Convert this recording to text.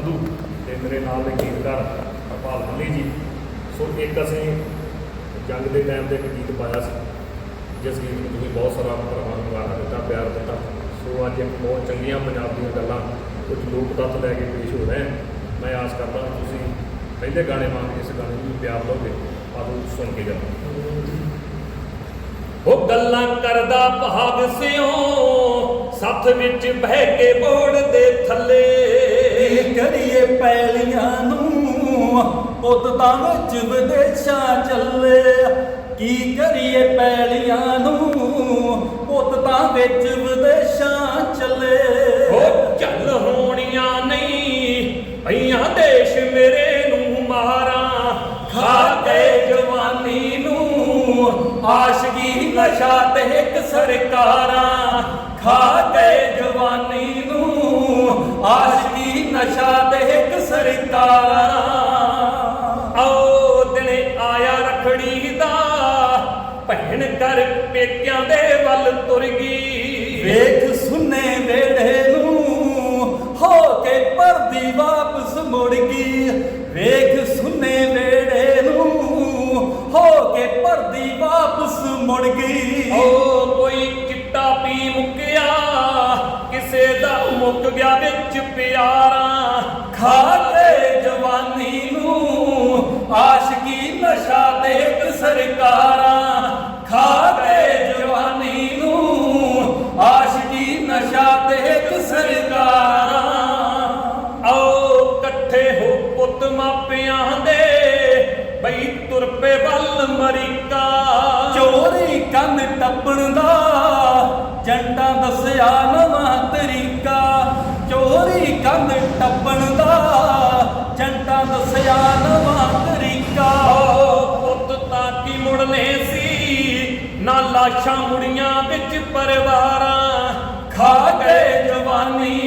ਸੰਧੂ ਤੇ ਮੇਰੇ ਨਾਲ ਦੇ ਗੀਤਕਾਰ ਹਰਪਾਲ ਮੱਲੀ ਜੀ। ਸੋ ਇੱਕ ਅਸੀਂ ਜੰਗ ਦੇ ਟਾਈਮ ਤੇ ਇੱਕ ਗੀਤ ਪਾਇਆ ਸੀ, ਜਿਸ ਗੀਤ ਨੂੰ ਤੁਸੀਂ ਬਹੁਤ ਸਾਰਾ ਭਰਾਵਾਂ ਨੂੰ ਗਾਣਾ ਦਿੱਤਾ, ਪਿਆਰ ਦਿੱਤਾ। ਸੋ ਅੱਜ ਇੱਕ ਬਹੁਤ ਚੰਗੀਆਂ ਪੰਜਾਬ ਦੀਆਂ ਗੱਲਾਂ ਕੁਝ ਲੋਕ ਤੱਤ ਲੈ ਕੇ ਪੇਸ਼ ਹੋ ਰਹੇ ਹਨ। ਮੈਂ ਆਸ ਕਰਦਾ ਤੁਸੀਂ ਪਹਿਲੇ ਗਾਣੇ ਵਾਂਗ ਇਸ ਗਾਣੇ ਨੂੰ ਪਿਆਰ ਦਿਓਗੇ ਆਓ ਸੁਣ ਕੇ ਜਾਓ। ਉਹ ਗੱਲਾਂ ਕਰਦਾ ਭਾਗ ਸਿਓ ਸੱਥ ਵਿੱਚ ਬਹਿ ਕੇ ਬੋੜ ਦੇ ਥੱਲੇ। ਕਰੀਏ ਪੈਲੀਆਂ ਨੂੰ। ਪੁੱਤਾਂ ਵਿੱਚ ਵਿਦੇਸ਼ਾਂ ਚੱਲੇ। ਕੀ ਕਰੀਏ ਪੈਲੀਆਂ ਨੂੰ? ਪੁੱਤਾਂ ਵਿੱਚ ਵਿਦੇਸ਼ਾਂ ਚੱਲੇ। ਉਹ ਝੱਲ ਹੋਣੀਆਂ ਨਹੀਂ ਪਈਆਂ ਦੇਸ਼ ਮੇਰੇ ਨੂੰ ਮਾਰਾਂ। ਖਾ ਕੇ ਜਵਾਨੀ ਨੂੰ ਆਸ਼ਕੀ ਨਸ਼ਾ ਤੇ ਇੱਕ ਸਰਕਾਰਾਂ। ਖਾ ਕੇ ਜਵਾਨੀ ਨੂੰ ਆਸ਼ਕੀ ਨਸ਼ਾ ਤੇ ਇੱਕ ਸਰਕਾਰਾਂ ਆਓ ਦਿਨੇ ਆਇਆ ਰਖੜੀ ਦਾ ਭੈਣ ਕਰ ਪੇਕਿਆਂ ਦੇ ਵੱਲ ਤੁਰ ਗਈ। ਵੇਖ ਸੁਨੇ ਵੇੜੇ ਨੂੰ ਹੋ ਕੇ ਪਰਦੀ ਵਾਪਸ ਮੁੜ ਗਈ। ਵੇਖ ਸੁਨੇ ਵੇੜੇ ਨੂੰ ਹੋ ਕੇ ਪਰਦੀ ਵਾਪਸ ਮੁੜ ਗਈ। ਓ ਕੋਈ ਚਿੱਟਾ ਪੀ ਮੁੱਕਿਆ ਮੁੱਕ ਗਿਆ ਵਿੱਚ ਪਿਆਰਾਂ, ਖਾ ਜਵਾਨੀ ਨੂੰ। ਆਸ਼ਕੀ ਨਸ਼ਾ ਦੇ ਸਰਕਾਰਾਂ, ਖਾ ਜਵਾਨੀ ਨੂੰ। ਆਸ਼ਕੀ ਨਸ਼ਾ ਦੇ ਸਰਕਾਰਾਂ। ਆਓ ਇਕੱਠੇ ਹੋ ਪੁੱਤ ਮਾਪਿਆਂ ਦੇ, ਬਈ ਤੁਰ ਪੇ ਦੱਸਿਆ ਨਵਾਂ ਤਰੀਕਾ। ਚੋਰੀ ਕੰਨ ਟੱਪਣ ਦਾ। ਜੰਟਾਂ ਦੱਸਿਆ ਨਵਾਂ ਤਰੀਕਾ। ਪੁੱਤ ਤਾਂ ਕੀ ਮੁੜਨੇ ਸੀ? ਨਾ ਲਾਸ਼ਾਂ ਮੁੜੀਆਂ ਵਿੱਚ ਪਰਿਵਾਰਾਂ ਖਾ ਗਏ ਜਵਾਨੀ।